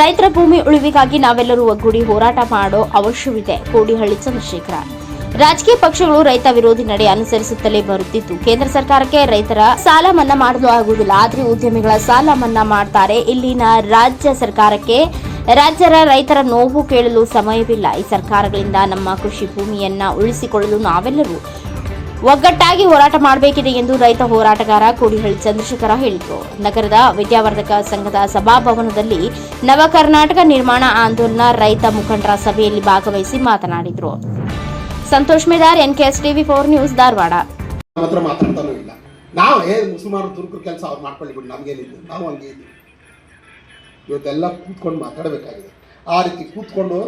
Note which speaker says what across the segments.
Speaker 1: ರೈತರ ಭೂಮಿ ಉಳಿವಿಗಾಗಿ ನಾವೆಲ್ಲರೂ ಒಗ್ಗೂಡಿ ಹೋರಾಟ ಮಾಡೋ ಅವಶ್ಯವಿದೆ, ಕೋಡಿಹಳ್ಳಿ ಚಂದ್ರಶೇಖರ. ರಾಜಕೀಯ ಪಕ್ಷಗಳು ರೈತ ವಿರೋಧಿ ನಡೆ ಅನುಸರಿಸುತ್ತಲೇ ಬರುತ್ತಿದ್ದು, ಕೇಂದ್ರ ಸರ್ಕಾರಕ್ಕೆ ರೈತರ ಸಾಲ ಮನ್ನಾ ಮಾಡಲು ಆಗುವುದಿಲ್ಲ. ಆದ್ರೆ ಉದ್ಯಮಿಗಳ ಸಾಲ ಮನ್ನಾ ಮಾಡ್ತಾರೆ. ಇಲ್ಲಿನ ರಾಜ್ಯ ಸರ್ಕಾರಕ್ಕೆ ರಾಜ್ಯರ ರೈತರ ನೋವು ಕೇಳಲು ಸಮಯವಿಲ್ಲ. ಈ ಸರ್ಕಾರಗಳಿಂದ ನಮ್ಮ ಕೃಷಿ ಭೂಮಿಯನ್ನ ಉಳಿಸಿಕೊಳ್ಳಲು ನಾವೆಲ್ಲರೂ ಒಗ್ಗಟ್ಟಾಗಿ ಹೋರಾಟ ಮಾಡಬೇಕಿದೆ ಎಂದು ರೈತ ಹೋರಾಟಗಾರ ಕೋಡಿಹಳ್ಳಿ ಚಂದ್ರಶೇಖರ ಹೇಳಿದರು. ನಗರದ ವಿದ್ಯಾವರ್ಧಕ ಸಂಘದ ಸಭಾಭವನದಲ್ಲಿ ನವ ಕರ್ನಾಟಕ ನಿರ್ಮಾಣ ಆಂದೋಲನ ರೈತ ಮುಖಂಡರ ಸಭೆಯಲ್ಲಿ ಭಾಗವಹಿಸಿ ಮಾತನಾಡಿದರು. Santosh Medar, NKS TV four news Dharwad.
Speaker 2: ನಾವು ಏ ಮುಸಲ್ಮಾನರು ತುರ್ಕರ ಕೆಲಸ ಅವ್ರು ಮಾಡ್ಕೊಳ್ಳಿ ಬಿಡಿ ನಮಗೇನಿದ್ದು ನಾವು ಹಂಗೆ ಇದ್ದೀವಿ. ಇವತ್ತೆಲ್ಲ ಕೂತ್ಕೊಂಡು ಮಾತಾಡಬೇಕಾಗಿದೆ. ಆ ರೀತಿ ಕೂತ್ಕೊಂಡು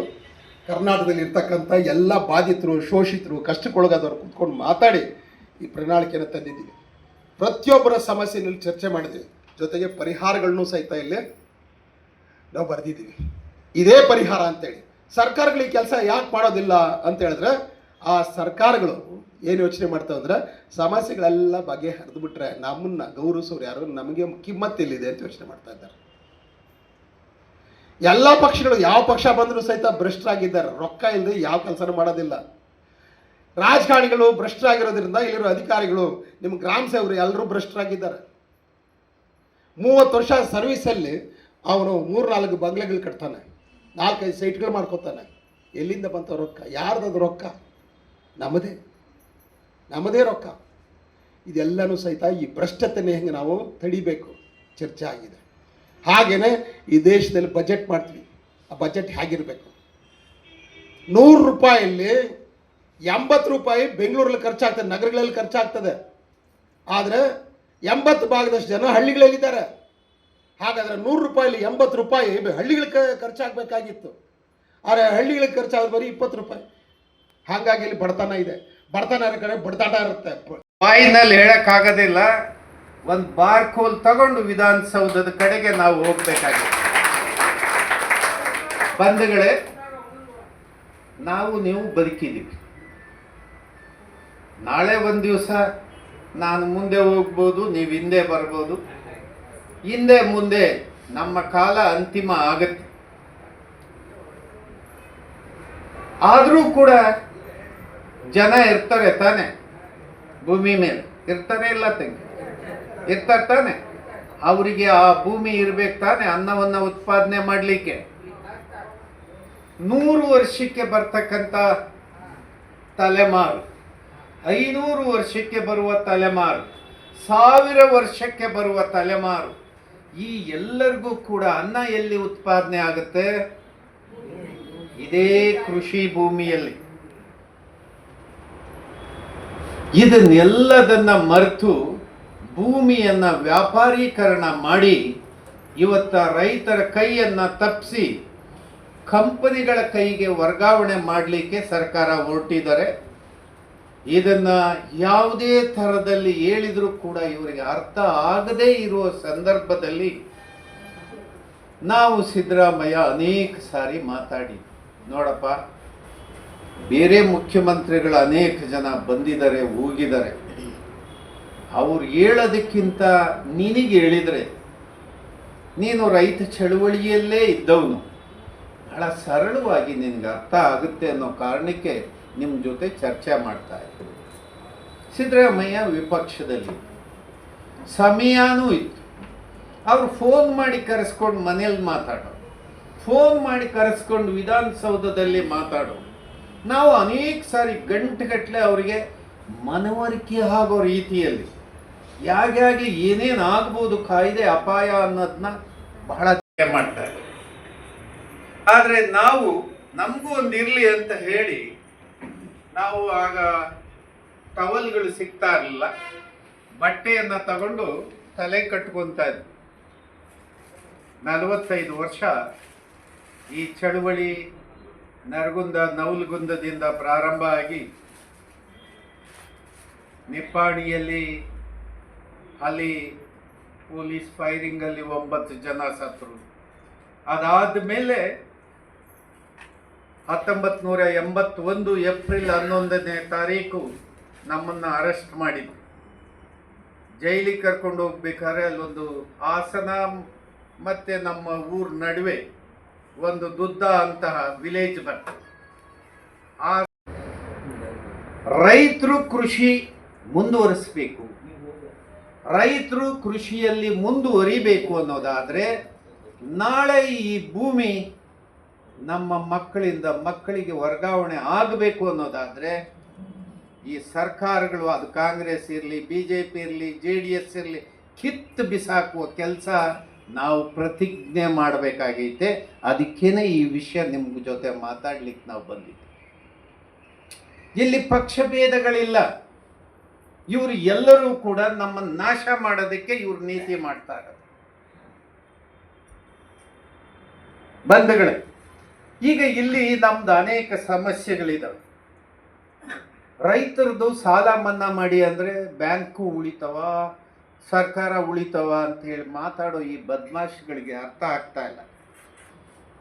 Speaker 2: ಕರ್ನಾಟಕದಲ್ಲಿ ಇರ್ತಕ್ಕಂಥ ಎಲ್ಲ ಬಾಧಿತರು, ಶೋಷಿತರು, ಕಷ್ಟಕ್ಕೊಳಗಾದವರು ಕೂತ್ಕೊಂಡು ಮಾತಾಡಿ ಈ ಪ್ರಣಾಳಿಕೆಯನ್ನು ತಂದಿದ್ದೀವಿ. ಪ್ರತಿಯೊಬ್ಬರ ಸಮಸ್ಯೆನಲ್ಲಿ ಚರ್ಚೆ ಮಾಡಿದ್ದೀವಿ. ಜೊತೆಗೆ ಪರಿಹಾರಗಳನ್ನೂ ಸಹಿತ ಇಲ್ಲಿ ನಾವು ಬರೆದಿದ್ದೀವಿ. ಇದೇ ಪರಿಹಾರ ಅಂತೇಳಿ. ಸರ್ಕಾರಗಳು ಈ ಕೆಲಸ ಯಾಕೆ ಮಾಡೋದಿಲ್ಲ ಅಂತ ಹೇಳಿದ್ರೆ, ಆ ಸರ್ಕಾರಗಳು ಏನು ಯೋಚನೆ ಮಾಡ್ತಾವೆ ಅಂದರೆ ಸಮಸ್ಯೆಗಳೆಲ್ಲ ಬಗೆ ಹರಿದು ಬಿಟ್ರೆ ನಮ್ಮನ್ನ ಗೌರವಿಸೋರು ಯಾರು? ನಮಗೆ ಕಿಮ್ಮತ್ತಿಲ್ಲಿದೆ ಅಂತ ಯೋಚನೆ ಮಾಡ್ತಾ ಇದ್ದಾರೆ. ಎಲ್ಲ ಪಕ್ಷಗಳು ಯಾವ ಪಕ್ಷ ಬಂದರೂ ಸಹಿತ ಭ್ರಷ್ಟರಾಗಿದ್ದಾರೆ. ರೊಕ್ಕ ಇಲ್ಲದೆ ಯಾವ ಕೆಲಸನೂ ಮಾಡೋದಿಲ್ಲ. ರಾಜಕಾರಣಿಗಳು ಭ್ರಷ್ಟರಾಗಿರೋದ್ರಿಂದ ಇಲ್ಲಿರೋ ಅಧಿಕಾರಿಗಳು, ನಿಮ್ಮ ಗ್ರಾಮ ಸೇವರು ಎಲ್ಲರೂ ಭ್ರಷ್ಟರಾಗಿದ್ದಾರೆ. ಮೂವತ್ತು ವರ್ಷ ಸರ್ವಿಸಲ್ಲಿ ಅವನು ಮೂರು ನಾಲ್ಕು ಬಂಗ್ಲೆಗಳು ಕಟ್ತಾನೆ. ನಾಲ್ಕೈದು ಸೈಟ್ಗಳು ಮಾಡ್ಕೋತಾನೆ. ಎಲ್ಲಿಂದ ಬಂತ ರೊಕ್ಕ? ಯಾರ್ದದು ರೊಕ್ಕ? ನಮ್ಮದೇ. ನಮ್ಮದೇ ರೊಕ್ಕ. ಇದೆಲ್ಲನೂ ಸಹಿತ ಈ ಭ್ರಷ್ಟತೆನೇ ಹೆಂಗೆ ನಾವು ತಡಿಬೇಕು? ಚರ್ಚೆ ಆಗಿದೆ. ಹಾಗೆಯೇ ಈ ದೇಶದಲ್ಲಿ ಬಜೆಟ್ ಮಾಡ್ತೀವಿ. ಆ ಬಜೆಟ್ ಹೇಗಿರಬೇಕು? ನೂರು ರೂಪಾಯಲ್ಲಿ ಎಂಬತ್ತು ರೂಪಾಯಿ ಬೆಂಗಳೂರಲ್ಲಿ ಖರ್ಚಾಗ್ತದೆ, ನಗರಗಳಲ್ಲಿ ಖರ್ಚಾಗ್ತದೆ. ಆದರೆ ಎಂಬತ್ತು ಭಾಗದಷ್ಟು ಜನ ಹಳ್ಳಿಗಳಲ್ಲಿದ್ದಾರೆ. ಹಾಗಾದರೆ ನೂರು ರೂಪಾಯಲ್ಲಿ ಎಂಬತ್ತು ರೂಪಾಯಿ ಹಳ್ಳಿಗಳಿಗೆ ಖರ್ಚಾಗಬೇಕಾಗಿತ್ತು. ಆದರೆ ಹಳ್ಳಿಗಳಿಗೆ ಖರ್ಚಾಗೋದು ಬರೀ ಇಪ್ಪತ್ತು ರೂಪಾಯಿ. ಹಾಗಾಗಿ ಇಲ್ಲಿ ಬಡತನ ಇದೆ. ಬಡತನ ಇರೋ ಕಡೆ ಬಡತಾಟ ಇರುತ್ತೆ.
Speaker 3: ಬಾಯಿನಲ್ಲಿ ಹೇಳಕ್ಕಾಗೋದಿಲ್ಲ. ಒಂದು ಬಾರ್ಕೋಲ್ ತಗೊಂಡು ವಿಧಾನಸೌಧದ ಕಡೆಗೆ ನಾವು ಹೋಗ್ಬೇಕಾಗಿದೆ. ಬಂಧುಗಳೇ, ನಾವು ನೀವು ಬದುಕಿದ್ದೀವಿ. ನಾಳೆ ಒಂದು ದಿವಸ ನಾನು ಮುಂದೆ ಹೋಗ್ಬೋದು, ನೀವು ಹಿಂದೆ ಬರ್ಬೋದು. ಹಿಂದೆ ಮುಂದೆ ನಮ್ಮ ಕಾಲ ಅಂತಿಮ ಆಗತ್ತೆ. ಆದರೂ ಕೂಡ ಜನ ಇರ್ತಾರೆ ತಾನೆ ಭೂಮಿ ಮೇಲೆ. ಇರ್ತಾರೆ ಇಲ್ಲ ತಂಗಿ. ಇರ್ತಾರೆ ತಾನೆ ಅವರಿಗೆ ಆ ಭೂಮಿ ಇರ್ಬೇಕು ತಾನೆ, ಅನ್ನವನ್ನು ಉತ್ಪಾದನೆ ಮಾಡಲಿಕ್ಕೆ. ನೂರು ವರ್ಷಕ್ಕೆ ಬರ್ತಕ್ಕಂತ ತಲೆಮಾರು, ಐನೂರು ವರ್ಷಕ್ಕೆ ಬರುವ ತಲೆಮಾರು, ಸಾವಿರ ವರ್ಷಕ್ಕೆ ಬರುವ ತಲೆಮಾರು, ಈ ಎಲ್ಲರಿಗೂ ಕೂಡ ಅನ್ನ ಎಲ್ಲಿ ಉತ್ಪಾದನೆ ಆಗುತ್ತೆ? ಇದೇ ಕೃಷಿ ಭೂಮಿಯಲ್ಲಿ. ಇದನ್ನೆಲ್ಲದನ್ನ ಮರೆತು ಭೂಮಿಯನ್ನ ವ್ಯಾಪಾರೀಕರಣ ಮಾಡಿ ಇವತ್ತ ರೈತರ ಕೈಯನ್ನ ತಪ್ಪಿಸಿ ಕಂಪನಿಗಳ ಕೈಗೆ ವರ್ಗಾವಣೆ ಮಾಡಲಿಕ್ಕೆ ಸರ್ಕಾರ ಹೊರಟಿದ್ದಾರೆ. ಇದನ್ನ ಯಾವುದೇ ಥರದಲ್ಲಿ ಹೇಳಿದರೂ ಕೂಡ ಇವರಿಗೆ ಅರ್ಥ ಆಗದೇ ಇರುವ ಸಂದರ್ಭದಲ್ಲಿ ನಾವು ಸಿದ್ದರಾಮಯ್ಯ ಅನೇಕ ಸಾರಿ ಮಾತಾಡಿ. ನೋಡಪ್ಪ, ಬೇರೆ ಮುಖ್ಯಮಂತ್ರಿಗಳು ಅನೇಕ ಜನ ಬಂದಿದ್ದಾರೆ, ಹೋಗಿದ್ದಾರೆ. ಅವ್ರು ಹೇಳೋದಕ್ಕಿಂತ ನಿನಗೆ ಹೇಳಿದರೆ, ನೀನು ರೈತ ಚಳುವಳಿಯಲ್ಲೇ ಇದ್ದವನು. ಬಹಳ ಸರಳವಾಗಿ ನಿನಗೆ ಅರ್ಥ ಆಗುತ್ತೆ ಅನ್ನೋ ಕಾರಣಕ್ಕೆ ನಿಮ್ಮ ಜೊತೆ ಚರ್ಚೆ ಮಾಡ್ತಾ ಇದ್ದರು ಸಿದ್ದರಾಮಯ್ಯ ವಿಪಕ್ಷದಲ್ಲಿ ಸಮಯನೂ ಇತ್ತು. ಅವರು ಫೋನ್ ಮಾಡಿ ಕರೆಸ್ಕೊಂಡು ಮನೇಲಿ ಮಾತಾಡೋ ಫೋನ್ ಮಾಡಿ ಕರೆಸ್ಕೊಂಡು ವಿಧಾನಸೌಧದಲ್ಲಿ ಮಾತಾಡೋ ನಾವು ಅನೇಕ ಸಾರಿ ಗಂಟೆಗಟ್ಟಲೆ ಅವರಿಗೆ ಮನವರಿಕೆ ಆಗೋ ರೀತಿಯಲ್ಲಿ ಯಾಗ್ಯಾಗೆ ಏನೇನು ಆಗ್ಬೋದು ಕಾಯಿದೆ ಅಪಾಯ ಅನ್ನೋದನ್ನ ಬಹಳ ಮಾಡ್ತಾರೆ ಆದರೆ ನಾವು ನಮಗೂ ಒಂದಿರಲಿ ಅಂತ ಹೇಳಿ ನಾವು ಆಗ ಟವಲ್ಗಳು ಸಿಗ್ತಾ ಇರಲಿಲ್ಲ. ಬಟ್ಟೆಯನ್ನು ತಗೊಂಡು ತಲೆ ಕಟ್ಕೊತ ಇದ್ವಿ. ನಲವತ್ತೈದು ವರ್ಷ ಈ ಚಳುವಳಿ ನರಗುಂದ ನೌಲ್ಗುಂದದಿಂದ ಪ್ರಾರಂಭ ಆಗಿ ನಿಪ್ಪಾಣಿಯಲ್ಲಿ ಅಲ್ಲಿ ಪೊಲೀಸ್ ಫೈರಿಂಗಲ್ಲಿ ಒಂಬತ್ತು ಜನ ಸತ್ತರು ಅದಾದ ಮೇಲೆ ಹತ್ತೊಂಬತ್ತು ನೂರ ಎಂಬತ್ತೊಂದು ಏಪ್ರಿಲ್ ಹನ್ನೊಂದನೇ ತಾರೀಕು ನಮ್ಮನ್ನು ಅರೆಸ್ಟ್ ಮಾಡಿದ್ರು. ಜೈಲಿಗೆ ಕರ್ಕೊಂಡು ಹೋಗ್ಬೇಕಾದ್ರೆ ಅಲ್ಲೊಂದು ಹಾಸನ ಮತ್ತು ನಮ್ಮ ಊರ ನಡುವೆ ಒಂದು ದುದ್ದ ಅಂತಹ ವಿಲೇಜ್ ಬರ್ತದೆ ಆ ರೈತರು ಕೃಷಿ ಮುಂದುವರಿಸಬೇಕು. ರೈತರು ಕೃಷಿಯಲ್ಲಿ ಮುಂದುವರಿಬೇಕು ಅನ್ನೋದಾದರೆ ನಾಳೆ ಈ ಭೂಮಿ ನಮ್ಮ ಮಕ್ಕಳಿಂದ ಮಕ್ಕಳಿಗೆ ವರ್ಗಾವಣೆ ಆಗಬೇಕು ಅನ್ನೋದಾದರೆ ಈ ಸರ್ಕಾರಗಳು, ಅದು ಕಾಂಗ್ರೆಸ್ ಇರಲಿ ಬಿ ಜೆ ಪಿ ಇರಲಿ, ಜೆ ಡಿ ಎಸ್ ಇರಲಿ, ಕಿತ್ತು ಬಿಸಾಕುವ ಕೆಲಸ ನಾವು ಪ್ರತಿಜ್ಞೆ ಮಾಡಬೇಕಾಗೈತೆ. ಅದಕ್ಕೇನೆ ಈ ವಿಷಯ ನಿಮ್ಮ ಜೊತೆ ಮಾತಾಡ್ಲಿಕ್ಕೆ ನಾವು ಬಂದಿದ್ದೀವಿ ಇಲ್ಲಿ ಪಕ್ಷಭೇದಗಳಿಲ್ಲ ಇವರು ಎಲ್ಲರೂ ಕೂಡ ನಮ್ಮ ನಾಶ ಮಾಡೋದಕ್ಕೆ ಇವರು ನೀತಿ ಮಾಡ್ತಾ ಇರೋದು. ಬಂಧುಗಳೇ, ಈಗ ಇಲ್ಲಿ ನಮ್ದು ಅನೇಕ ಸಮಸ್ಯೆಗಳಿದಾವೆ. ರೈತರದು ಸಾಲ ಮನ್ನಾ ಮಾಡಿ ಅಂದರೆ ಬ್ಯಾಂಕು ಉಳಿತವ, ಸರ್ಕಾರ ಉಳಿತವ ಅಂತ ಹೇಳಿ ಮಾತಾಡೋ ಈ ಬದ್ಮಾಷ್ಗಳಿಗೆ ಅರ್ಥ ಆಗ್ತಾ ಇಲ್ಲ.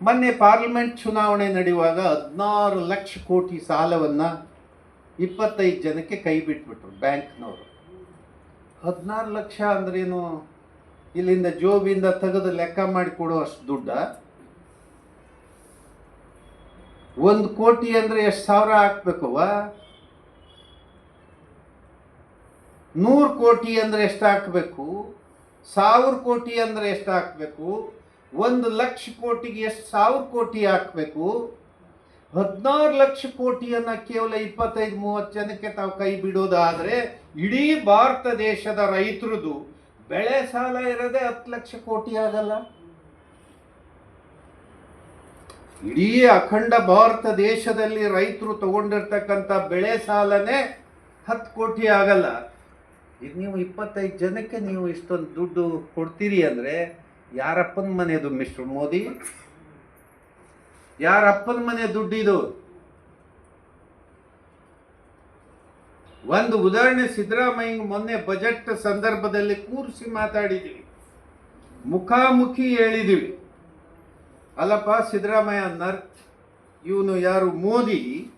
Speaker 3: ಮೊನ್ನೆ ಪಾರ್ಲಿಮೆಂಟ್ ಚುನಾವಣೆ ನಡೆಯುವಾಗ ಹದಿನಾರು ಲಕ್ಷ ಕೋಟಿ ಸಾಲವನ್ನು ಇಪ್ಪತ್ತೈದು ಜನಕ್ಕೆ ಕೈ ಬಿಟ್ಬಿಟ್ರು ಬ್ಯಾಂಕ್ನವರು. ಹದಿನಾರು ಲಕ್ಷ ಅಂದ್ರೇನು ಇಲ್ಲಿಂದ ಜೋಬಿಂದ ತೆಗೆದು ಲೆಕ್ಕ ಮಾಡಿ ಕೊಡೋ ಅಷ್ಟು ದುಡ್ಡ. ಒಂದು ಕೋಟಿ ಅಂದರೆ ಎಷ್ಟು ಸಾವಿರ ಹಾಕ್ಬೇಕವ್ವ? ನೂರು ಕೋಟಿ ಅಂದರೆ ಎಷ್ಟು ಹಾಕಬೇಕು? ಸಾವಿರ ಕೋಟಿ ಅಂದರೆ ಎಷ್ಟು ಹಾಕಬೇಕು? ಒಂದು ಲಕ್ಷ ಕೋಟಿಗೆ ಎಷ್ಟು ಸಾವಿರ ಕೋಟಿ ಹಾಕಬೇಕು? ಹದಿನಾರು ಲಕ್ಷ ಕೋಟಿಯನ್ನು ಕೇವಲ ಇಪ್ಪತ್ತೈದು ಮೂವತ್ತು ಜನಕ್ಕೆ ತಾವು ಕೈ ಬಿಡೋದಾದರೆ ಇಡೀ ಭಾರತ ದೇಶದ ರೈತರದು ಬೆಳೆ ಸಾಲ ಇರದೆ ಹತ್ತು ಲಕ್ಷ ಕೋಟಿ ಆಗಲ್ಲ. ಇಡೀ ಅಖಂಡ ಭಾರತ ದೇಶದಲ್ಲಿ ರೈತರು ತಗೊಂಡಿರ್ತಕ್ಕಂಥ ಬೆಳೆ ಸಾಲನೇ ಹತ್ತು ಕೋಟಿ ಆಗಲ್ಲ. ಈಗ ನೀವು ಇಪ್ಪತ್ತೈದು ಜನಕ್ಕೆ ನೀವು ಇಷ್ಟೊಂದು ದುಡ್ಡು ಕೊಡ್ತೀರಿ ಅಂದರೆ ಯಾರಪ್ಪನ ಮನೆಯದು ಮಿಸ್ಟರ್ ಮೋದಿ? ಯಾರಪ್ಪನ ಮನೆ ದುಡ್ಡಿದು ಒಂದು ಉದಾಹರಣೆ ಸಿದ್ದರಾಮಯ್ಯ ಮೊನ್ನೆ ಬಜೆಟ್ ಸಂದರ್ಭದಲ್ಲಿ ಕೂರಿಸಿ ಮಾತಾಡಿದ್ದೀವಿ. ಮುಖಾಮುಖಿ ಹೇಳಿದ್ದೀವಿ. ಅಲ್ಲಪ್ಪ ಸಿದ್ದರಾಮಯ್ಯ ನರ್ತ್ ಇವನು ಯಾರು ಮೋದಿ?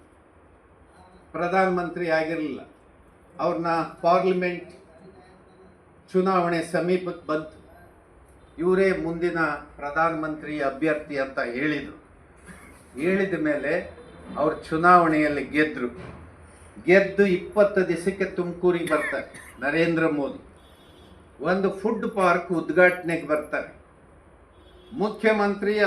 Speaker 3: ಪ್ರಧಾನಮಂತ್ರಿ ಆಗಿರಲಿಲ್ಲ. ಅವ್ರನ್ನ ಪಾರ್ಲಿಮೆಂಟ್ ಚುನಾವಣೆ ಸಮೀಪಕ್ಕೆ ಬಂತು. ಇವರೇ ಮುಂದಿನ ಪ್ರಧಾನಮಂತ್ರಿ ಅಭ್ಯರ್ಥಿ ಅಂತ ಹೇಳಿದರು. ಹೇಳಿದ ಮೇಲೆ ಅವ್ರು ಚುನಾವಣೆಯಲ್ಲಿ ಗೆದ್ದರು ಗೆದ್ದು ಇಪ್ಪತ್ತು ದಿವಸಕ್ಕೆ ತುಮಕೂರಿಗೆ ಬರ್ತಾರೆ, ನರೇಂದ್ರ ಮೋದಿ. ಒಂದು ಫುಡ್ ಪಾರ್ಕ್ ಉದ್ಘಾಟನೆಗೆ ಬರ್ತಾರೆ. ಮುಖ್ಯಮಂತ್ರಿ